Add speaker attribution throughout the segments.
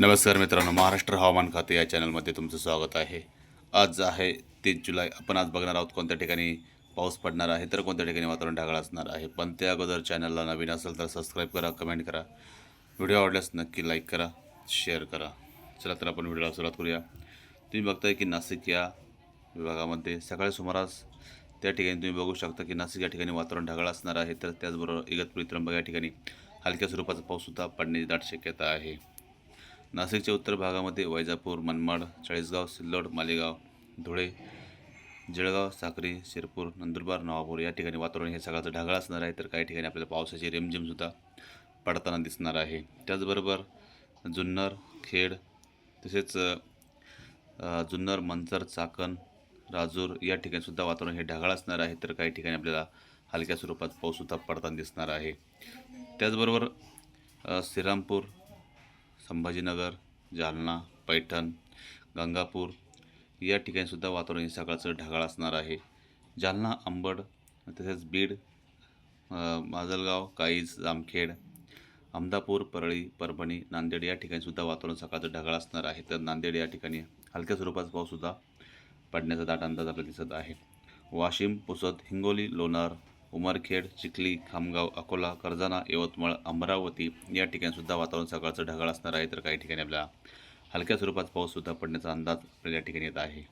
Speaker 1: नमस्कार मित्रांनो महाराष्ट्र हवामान खाते या चॅनलमध्ये तुमचं स्वागत आहे. आज आहे तीन जुलै. आपण आज बघणार आहोत कोणत्या ठिकाणी पाऊस पडणार आहे तर कोणत्या ठिकाणी वातावरण ढगाळ असणार आहे. पण त्या अगोदर चॅनलला नवीन असेल तर सबस्क्राईब करा कमेंट करा. व्हिडिओ आवडल्यास नक्की लाईक करा शेअर करा. चला तर आपण व्हिडिओला सुरुवात करूया. तुम्ही बघताय की नाशिक या विभागामध्ये सकाळी सुमारास त्या ठिकाणी तुम्ही बघू शकता की नाशिक या ठिकाणी वातावरण ढगाळ असणार आहे तर त्याचबरोबर इगतपुरी त्र्यंबक या ठिकाणी हलक्या स्वरूपाचा पाऊससुद्धा पडण्याची दाट शक्यता आहे. नाशिकच्या उत्तर भागामध्ये वैजापूर मनमाड चाळीसगाव सिल्लोड मालेगाव धुळे जळगाव साक्री शिरपूर नंदुरबार नवापूर या ठिकाणी वातावरण हे सगळ्याचं ढगाळ असणार आहे. तर काही ठिकाणी आपल्याला पावसाची रिमझिमसुद्धा पडताना दिसणार आहे. त्याचबरोबर जुन्नर खेड तसेच जुन्नर मंचर चाकण राजूर या ठिकाणीसुद्धा वातावरण हे ढगाळ असणार आहे. तर काही ठिकाणी आपल्याला हलक्या स्वरूपात पाऊससुद्धा पडताना दिसणार आहे. त्याचबरोबर श्रीरामपूर संभाजीनगर जालना पैठण गंगापूर या ठिकाणीसुद्धा वातावरण हे सकाळचं ढगाळ असणार आहे. जालना अंबड तसेच बीड माजलगाव काईज जामखेड अहमदापूर परळी परभणी नांदेड या ठिकाणीसुद्धा वातावरण सकाळचं ढगाळ असणार आहे. तर नांदेड या ठिकाणी हलक्या स्वरूपाचा पाऊससुद्धा पडण्याचा दाट अंदाज आपल्याला दिसत आहे. वाशिम पुसद हिंगोली लोणार उमरखेड चिखली खामगाव अकोला कर्जाना यवतमाळ अमरावती या ठिकाणीसुद्धा वातावरण सकाळचं ढगाळ असणार आहे. तर काही ठिकाणी आपल्याला हलक्या स्वरूपात पाऊससुद्धा पडण्याचा अंदाज आपल्याला या ठिकाणी येत आहे.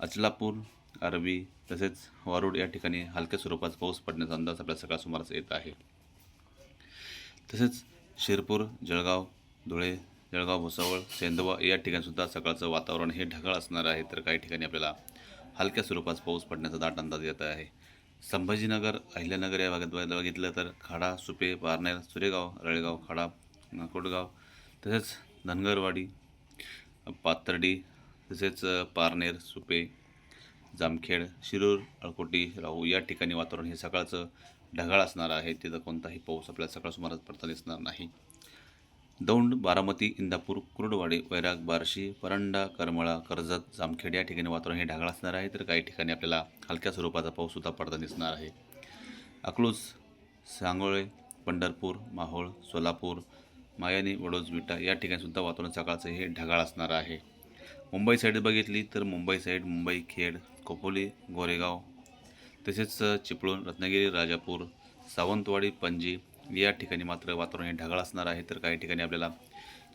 Speaker 1: अचलापूर अरबी तसेच वारूड या ठिकाणी हलक्या स्वरूपात पाऊस पडण्याचा अंदाज आपल्या सकाळ सुमारास येत आहे. तसेच शिरपूर जळगाव धुळे जळगाव भुसावळ सेंदवा या ठिकाणीसुद्धा सकाळचं वातावरण हे ढगाळ असणार आहे. तर काही ठिकाणी आपल्याला हलक्या स्वरूपात पाऊस पडण्याचा दाट अंदाज येत आहे. संभाजीनगर अहिल्यानगर या भागात बघायला बघितलं तर खाडा सुपे पारनेर सुरेगाव रळेगाव खाडा कोटगाव तसेच धनगरवाडी पाथर्डी तसेच पारनेर सुपे जामखेड शिरूर अळकोटी राहू या ठिकाणी वातावरण हे सकाळचं ढगाळ असणार आहे. तिथं कोणताही पाऊस आपल्याला सकाळ सुमारास पडता दिसणार नाही. दौंड बारामती इंदापूर कुरुडवाडी वैराग बार्शी परंडा करमळा कर्जत जामखेड या ठिकाणी वातावरण हे ढगाळ असणार आहे. तर काही ठिकाणी आपल्याला हलक्या स्वरूपाचा पाऊससुद्धा पडता दिसणार आहे. अकलूज सांगोळे पंढरपूर माहोळ सोलापूर मायानी वडोज विटा या ठिकाणीसुद्धा वातावरण सकाळचं हे ढगाळ असणार आहे. मुंबई साईड बघितली तर मुंबई साईड मुंबई खेड कोपोली गोरेगाव तसेच चिपळूण रत्नागिरी राजापूर सावंतवाडी पणजी या ठिकाणी मात्र वातावरण हे ढगाळ असणार आहे. तर काही ठिकाणी आपल्याला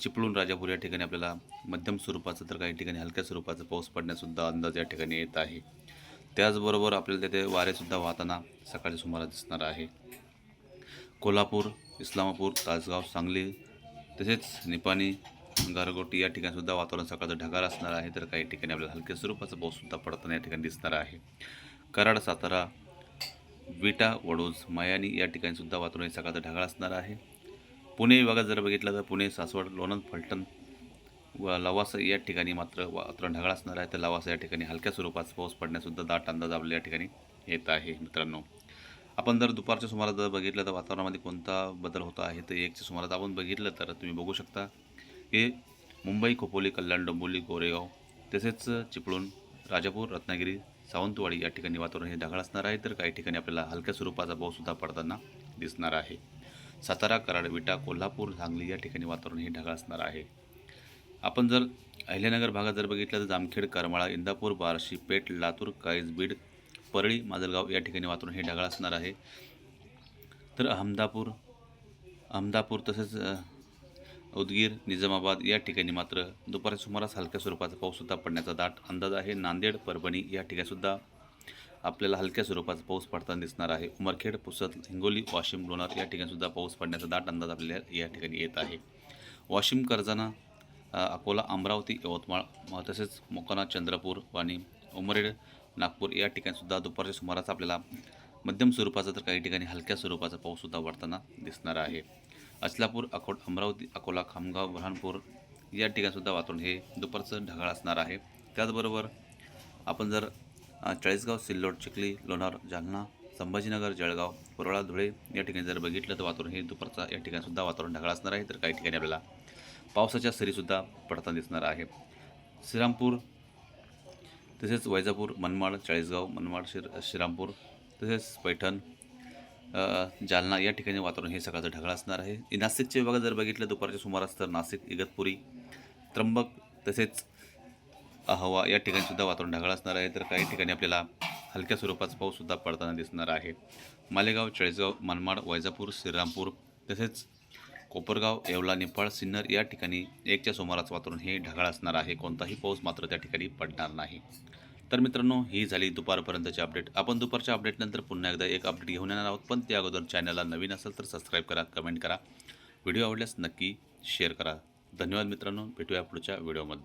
Speaker 1: चिपळूण राजापूर या ठिकाणी आपल्याला मध्यम स्वरूपाचं तर काही ठिकाणी हलक्या स्वरूपाचं पाऊस पडण्यासुद्धा अंदाज या ठिकाणी येत आहे. त्याचबरोबर आपल्याला तिथे वारेसुद्धा वाहताना सकाळच्या सुमारास दिसणार आहे. कोल्हापूर इस्लामापूर तासगाव सांगली तसेच निपाणी गारगोटी या ठिकाणीसुद्धा वातावरण सकाळचं ढगाळ असणार आहे. तर काही ठिकाणी आपल्याला हलक्या स्वरूपाचा पाऊससुद्धा पडताना या ठिकाणी दिसणार आहे. कराड सातारा विटा वडोज मायानी या ठिकाणीसुद्धा वातावरण सकाळचं ढगाळ असणार आहे. पुणे विभागात जर बघितलं तर पुणे सासवड लोणंद फलटण व लवासा या ठिकाणी मात्र वातावरण ढगाळ असणार आहे. तर लवासा या ठिकाणी हलक्या स्वरूपाचा पाऊस पडण्यासुद्धा दाट अंदाज आपल्या या ठिकाणी येत आहे मित्रांनो. आपण जर दुपारच्या सुमारास जर बघितलं तर वातावरणामध्ये कोणता बदल होता आहे? तर एकच्या सुमारास आपण बघितलं तर तुम्ही बघू शकता की मुंबई खोपोली कल्याण डोंबिवली गोरेगाव तसेच चिपळूण राजापूर रत्नागिरी सावंतवाडी या ठिकाणी वातावरण हे ढगाळ असणार आहे तर काही ठिकाणी आपल्याला हलक्या स्वरूपाचा पाऊससुद्धा पडताना दिसणार आहे. सातारा कराड विटा कोल्हापूर सांगली या ठिकाणी वातावरण हे ढगाळ असणार आहे. आपण जर अहिल्यानगर भागात जर बघितलं तर जामखेड करमाळा इंदापूर बार्शी पेठ लातूर काळीज बीड परळी माजलगाव या ठिकाणी वातावरण हे ढगाळ असणार आहे. तर अहमदापूर अहमदापूर तसेच उदगीर निजामाबाद या ठिकाणी मात्र दुपारच्या सुमारास हलक्या स्वरूपाचा पाऊससुद्धा पडण्याचा दाट अंदाज आहे. नांदेड परभणी या ठिकाणीसुद्धा आपल्याला हलक्या स्वरूपाचा पाऊस पडताना दिसणार आहे. उमरखेड पुसद हिंगोली वाशिम लोणार या ठिकाणीसुद्धा पाऊस पडण्याचा दाट अंदाज आपल्याला या ठिकाणी येत आहे. वाशिम कर्जाना अकोला अमरावती यवतमाळ तसेच मोकाना चंद्रपूर आणि उमरेड नागपूर या ठिकाणीसुद्धा दुपारच्या सुमारास आपल्याला मध्यम स्वरूपाचा तर काही ठिकाणी हलक्या स्वरूपाचा पाऊससुद्धा वाढताना दिसणार आहे. अचलापूर अकोट अमरावती अकोला खामगाव बुरहानपूर या ठिकाणीसुद्धा वातावरण हे दुपारचं ढगाळ असणार आहे. त्याचबरोबर आपण जर चाळीसगाव सिल्लोड चिखली लोणार जालना संभाजीनगर जळगाव पुरळा धुळे या ठिकाणी जर बघितलं तर वातावरण हे दुपारचा या ठिकाणीसुद्धा वातावरण ढगाळ असणार आहे. तर काही ठिकाणी आपल्याला पावसाच्या सरीसुद्धा पडताना दिसणार आहे. श्रीरामपूर तसेच वैजापूर मनमाड चाळीसगाव मनमाड शिर श्रीरामपूर तसेच पैठण जालना या ठिकाणी वातावरण हे सकाळचं ढगाळ असणार आहे. नाशिकच्या विभागात जर बघितलं दुपारच्या सुमारास तर नाशिक इगतपुरी त्र्यंबक तसेच अहवा या ठिकाणी सुद्धा वातावरण ढगाळ असणार आहे. तर काही ठिकाणी आपल्याला हलक्या स्वरूपाचा पाऊससुद्धा पडताना दिसणार आहे. मालेगाव चाळीसगाव मनमाड वैजापूर श्रीरामपूर तसेच कोपरगाव येवला निफाड सिन्नर या ठिकाणी एकच्या सुमारास वातावरण हे ढगाळ असणार आहे. कोणताही पाऊस मात्र त्या ठिकाणी पडणार नाही. तर मित्रांनो ही झाली दुपारपर्यंतची अपडेट आपण दुपारच्या अपडेटनंतर पुन्हा एकदा एक अपडेट घेऊन येणार आहोत. पण त्या अगोदर चॅनलला नवीन असेल तर सबस्क्राईब करा कमेंट करा. व्हिडिओ आवडल्यास नक्की शेअर करा. धन्यवाद मित्रांनो. भेटूया पुढच्या व्हिडिओमध्ये